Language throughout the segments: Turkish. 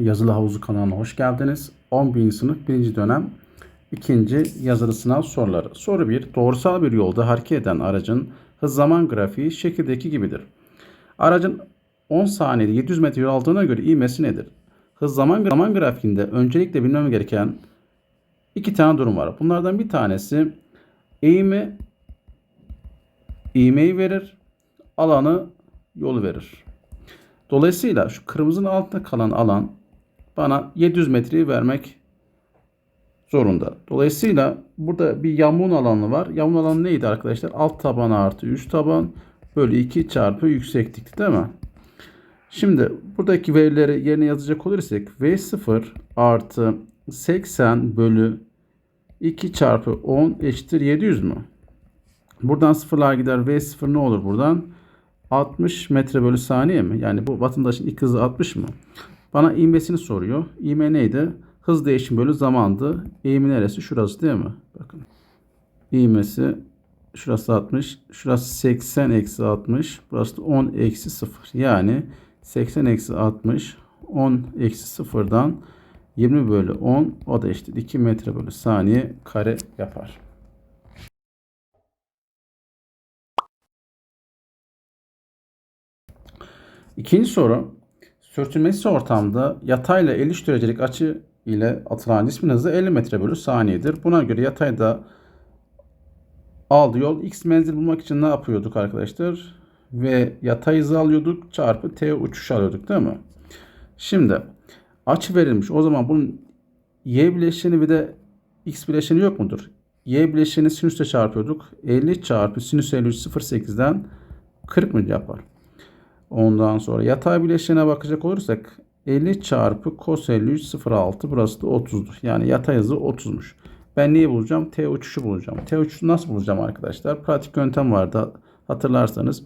Yazılı Havuzu kanalına hoş geldiniz. 11. sınıf 1. dönem 2. yazılı sınav soruları. Soru 1. Doğrusal bir yolda hareket eden aracın hız zaman grafiği şekildeki gibidir. Aracın 10 saniyede 700 metre yol aldığına göre ivmesi nedir? Hız zaman, zaman grafiğinde öncelikle bilmem gereken iki tane durum var. Bunlardan bir tanesi eğimi ivmeyi verir, alanı yolu verir. Dolayısıyla şu kırmızının altında kalan alan bana 700 metreyi vermek zorunda. Dolayısıyla burada bir yamuğun alanı var. Yamuğun alanı neydi arkadaşlar? Alt taban artı üst taban bölü 2 çarpı yükseklikti değil mi? Şimdi buradaki verileri yerine yazacak olursak V0 artı 80 bölü 2 çarpı 10 eşittir 700 mü? Buradan sıfırlar gider. V0 ne olur buradan? 60 metre bölü saniye mi? Yani bu vatandaşın ilk hızı 60 mı? Bana ivmesini soruyor. İvme neydi? Hız değişim bölü zamandı. Eğimi neresi? Şurası değil mi? Bakın. İvmesi şurası 60. Şurası 80 eksi 60. Burası da 10 eksi 0. Yani 80 eksi 60 10 eksi 0'dan 20 bölü 10 o da işte 2 metre bölü saniye kare yapar. İkinci soru. Sürtünmesi ortamda yatayla 53 derecelik açı ile atılan cismin hızı 50 metre bölü saniyedir. Buna göre yatayda aldığı yol x menzil bulmak için ne yapıyorduk arkadaşlar? Ve yatay hızı alıyorduk çarpı t uçuş alıyorduk değil mi? Şimdi açı verilmiş. O zaman bunun y bileşeni bir de x bileşeni yok mudur? Y bileşeni sinüsle çarpıyorduk. 50 çarpı sinüs 53 0.8'den 40 mı yapar? Ondan sonra yatay bileşene bakacak olursak 50 çarpı cos 53 0.6 burası da 30'dur. Yani yatay hızı 30'muş. Ben neyi bulacağım? T uçuşu bulacağım. T uçuşu nasıl bulacağım arkadaşlar? Pratik yöntem vardı hatırlarsanız.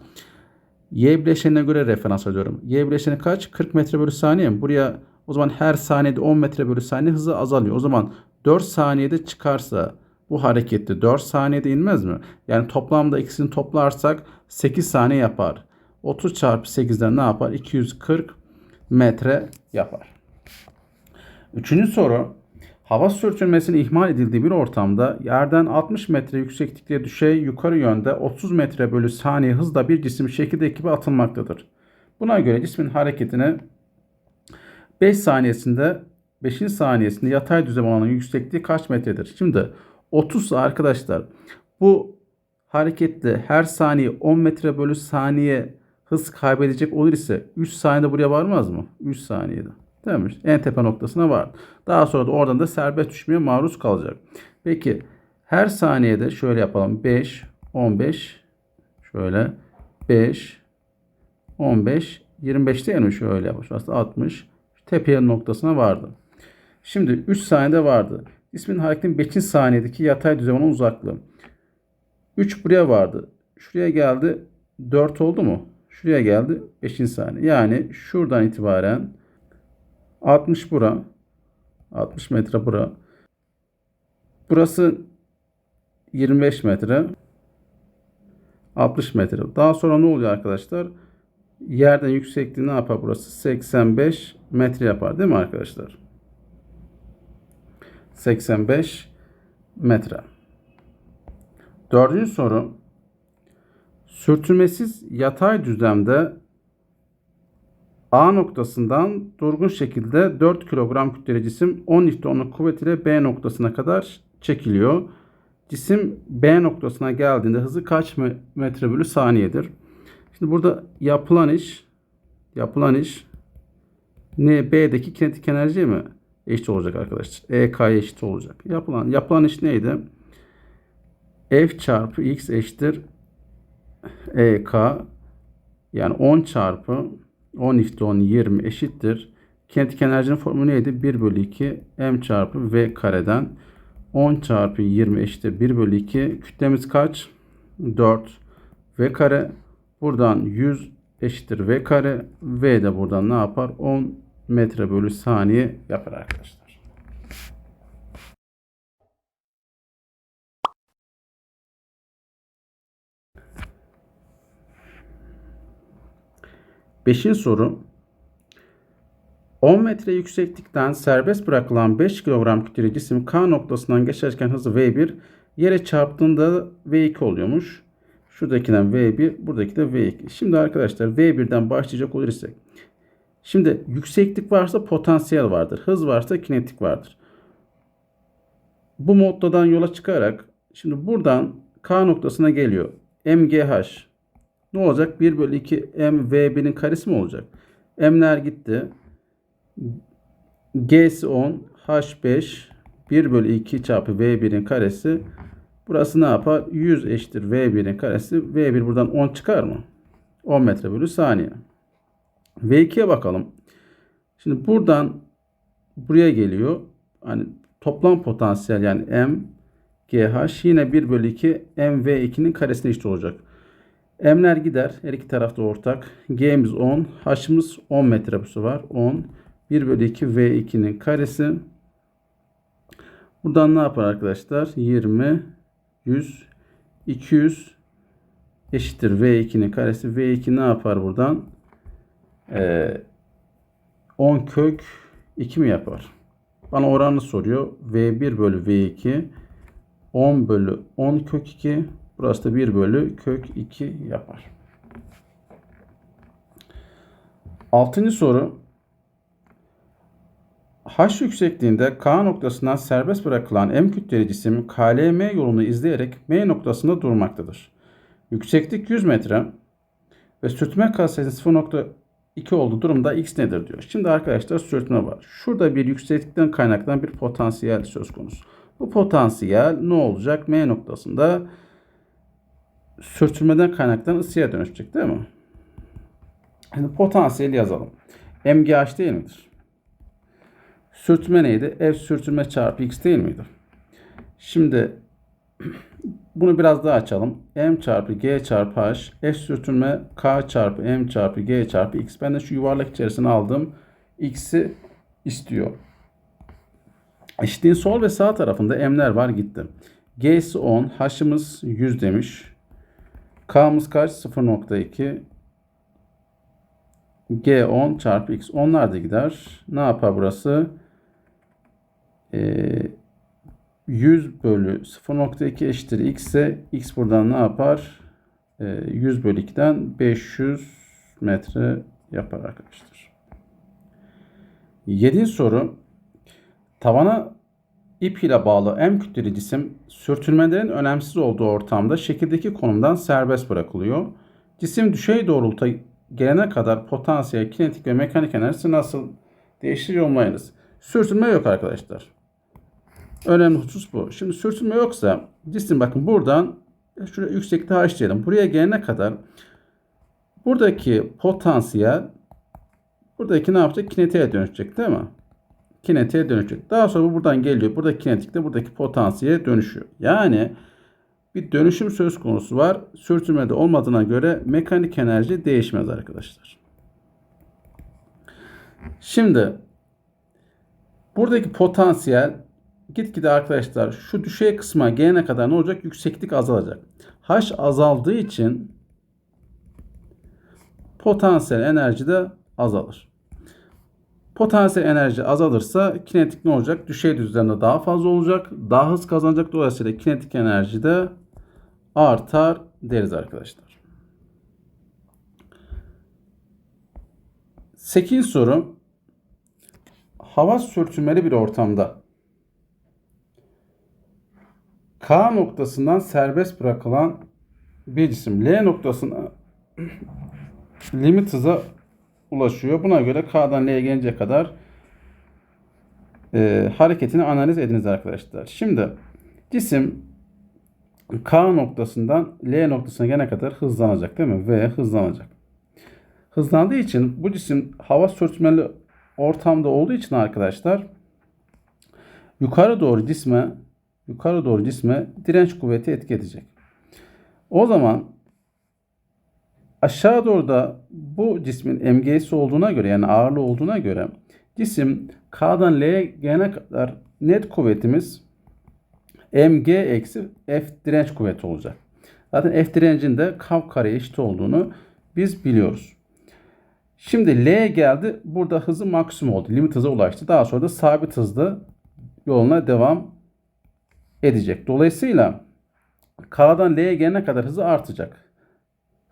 Y bileşenine göre referans alıyorum. Y bileşeni kaç? 40 metre bölü saniye mi? Buraya o zaman her saniyede 10 metre bölü saniye hızı azalıyor. O zaman 4 saniyede çıkarsa bu harekette 4 saniyede inmez mi? Yani toplamda ikisini toplarsak 8 saniye yapar. 30 çarpı 8'den ne yapar? 240 metre yapar. Üçüncü soru. Hava sürtünmesinin ihmal edildiği bir ortamda yerden 60 metre yükseklikte düşey yukarı yönde 30 metre bölü saniye hızla bir cisim şekildeki gibi atılmaktadır. Buna göre cismin hareketine 5 saniyesinde 5. saniyesinde yatay düzlem olanın yüksekliği kaç metredir? Şimdi 30 arkadaşlar bu hareketle her saniye 10 metre bölü saniye hız kaybedecek olur ise 3 saniyede buraya varmaz mı? 3 saniyede. Değil mi? En tepe noktasına var. Daha sonra da oradan da serbest düşmeye maruz kalacak. Peki her saniyede şöyle yapalım. 5, 15, şöyle 5, 15, 25 değil mi? Şöyle yapalım. Şurası 60. Tepeye noktasına vardı. Şimdi 3 saniyede vardı. İsmin hareketin 5. saniyedeki yatay düzlemin uzaklığı. 3 buraya vardı. Şuraya geldi. 4 oldu mu? Şuraya geldi 5. saniye. Yani şuradan itibaren 60 bura. 60 metre bura. Burası 25 metre. 60 metre. Daha sonra ne oluyor arkadaşlar? Yerden yüksekliği ne yapar burası? 85 metre yapar değil mi arkadaşlar? 85 metre. Dördüncü soru. Sürtünmesiz yatay düzlemde A noktasından durgun şekilde 4 kilogram kütleli cisim 10 Newton'luk kuvvet ile B noktasına kadar çekiliyor. Cisim B noktasına geldiğinde hızı kaç metre bölü saniyedir? Şimdi burada yapılan iş yapılan iş ne B'deki kinetik enerji mi eşit olacak arkadaşlar? EK eşit olacak. Yapılan yapılan iş neydi? F çarpı X eşittir EK yani 10 çarpı 10 ifte 10 20 eşittir. Kinetik enerjinin formülü neydi? 1 bölü 2 m çarpı v kareden 10 çarpı 20 eşittir 1 bölü 2. Kütlemiz kaç? 4 v kare. Buradan 100 eşittir v kare. v de buradan ne yapar? 10 metre bölü saniye yapar arkadaşlar. Beşinci soru. 10 metre yükseklikten serbest bırakılan 5 kilogram kütleli cisim K noktasından geçerken hızı V1 yere çarptığında V2 oluyormuş. Şuradakinden V1, buradaki de V2. Şimdi arkadaşlar V1'den başlayacak olursak. Şimdi yükseklik varsa potansiyel vardır. Hız varsa kinetik vardır. Bu moddadan yola çıkarak şimdi buradan K noktasına geliyor. MGH ne olacak? 1 bölü 2 MV1'in karesi mi olacak? M'ler gitti. G'si 10. H5 1 bölü 2 çarpı V1'in karesi. Burası ne yapar? 100 eşittir V1'in karesi. V1 buradan 10 çıkar mı? 10 metre bölü saniye. V2'ye bakalım. Şimdi buradan buraya geliyor. Hani toplam potansiyel yani M GH yine 1 bölü 2 MV2'nin karesine eşit olacak. M'ler gider. Her iki tarafta ortak. G'miz 10. H'ımız 10 metre busu var. 10. 1 bölü 2 V2'nin karesi. Buradan ne yapar arkadaşlar? 20, 100, 200 eşittir V2'nin karesi. V2 ne yapar buradan? Ee, 10 kök 2 mi yapar? Bana oranını soruyor. V1 bölü V2 10 bölü 10 kök 2 Burası da 1 bölü kök 2 yapar. Altıncı soru. H yüksekliğinde K noktasından serbest bırakılan M kütleli cisim KLM yolunu izleyerek M noktasında durmaktadır. Yükseklik 100 metre ve sürtünme kasesi 0.2 olduğu durumda X nedir diyor. Şimdi arkadaşlar sürtünme var. Şurada bir yükseklikten kaynaklanan bir potansiyel söz konusu. Bu potansiyel ne olacak? M noktasında sürtünmeden kaynaklanan ısıya dönüşecek değil mi? Şimdi potansiyeli yazalım. MGH değil midir? Sürtünme neydi? F sürtünme çarpı X değil miydi? Şimdi bunu biraz daha açalım. M çarpı G çarpı H. F sürtünme K çarpı M çarpı G çarpı X. Ben de şu yuvarlak içerisine aldım. X'i istiyor. Eşitliğin sol ve sağ tarafında M'ler var gitti. G'si 10. H'ımız 100 demiş. K'mız kaç? 0.2. G 10 çarpı X. Onlar da gider. Ne yapar burası? Ee, 100 bölü 0.2 eşittir X ise X buradan ne yapar? Ee, 100 bölü 2'den 500 metre yapar arkadaşlar. 7. soru. Tavana ip ile bağlı M kütleli cisim sürtünmelerin önemsiz olduğu ortamda şekildeki konumdan serbest bırakılıyor. Cisim düşey doğrultuda gelene kadar potansiyel, kinetik ve mekanik enerjisi nasıl değişir yorumlayınız. Sürtünme yok arkadaşlar. Önemli husus bu. Şimdi sürtünme yoksa cisim bakın buradan şuraya yüksekte H diyelim. Buraya gelene kadar buradaki potansiyel buradaki ne yapacak? Kinetiğe dönüşecek değil mi? Kinetiğe dönüşecek. Daha sonra bu buradan geliyor. Burada kinetikte buradaki potansiyele dönüşüyor. Yani bir dönüşüm söz konusu var. Sürtünmede olmadığına göre mekanik enerji değişmez arkadaşlar. Şimdi buradaki potansiyel gitgide arkadaşlar şu düşey kısma gelene kadar ne olacak? Yükseklik azalacak. H azaldığı için potansiyel enerji de azalır. Potansiyel enerji azalırsa kinetik ne olacak? Düşey düzlemde daha fazla olacak. Daha hız kazanacak. Dolayısıyla kinetik enerji de artar deriz arkadaşlar. 8 soru. Hava sürtünmeli bir ortamda K noktasından serbest bırakılan bir cisim L noktasına limit hıza ulaşıyor. Buna göre K'dan L'ye gelince kadar e, hareketini analiz ediniz arkadaşlar. Şimdi cisim K noktasından L noktasına gelene kadar hızlanacak değil mi? V hızlanacak. Hızlandığı için bu cisim hava sürtünmeli ortamda olduğu için arkadaşlar yukarı doğru cisme yukarı doğru cisme direnç kuvveti etki edecek. O zaman aşağı doğru da bu cismin mg'si olduğuna göre yani ağırlığı olduğuna göre cisim K'dan L'ye gelene kadar net kuvvetimiz mg eksi F direnç kuvveti olacak. Zaten F direncin de kav kareye eşit olduğunu biz biliyoruz. Şimdi L'ye geldi. Burada hızı maksimum oldu. Limit hıza ulaştı. Daha sonra da sabit hızlı yoluna devam edecek. Dolayısıyla K'dan L'ye gelene kadar hızı artacak.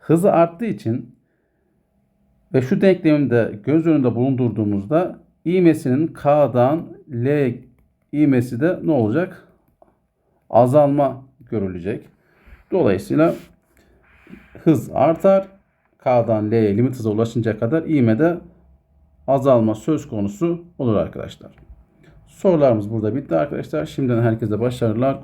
Hızı arttığı için ve şu denklemi de göz önünde bulundurduğumuzda ivmesinin K'dan L ivmesi de ne olacak? Azalma görülecek. Dolayısıyla hız artar. K'dan L'ye limit hıza ulaşıncaya kadar ivmede azalma söz konusu olur arkadaşlar. Sorularımız burada bitti arkadaşlar. Şimdiden herkese başarılar.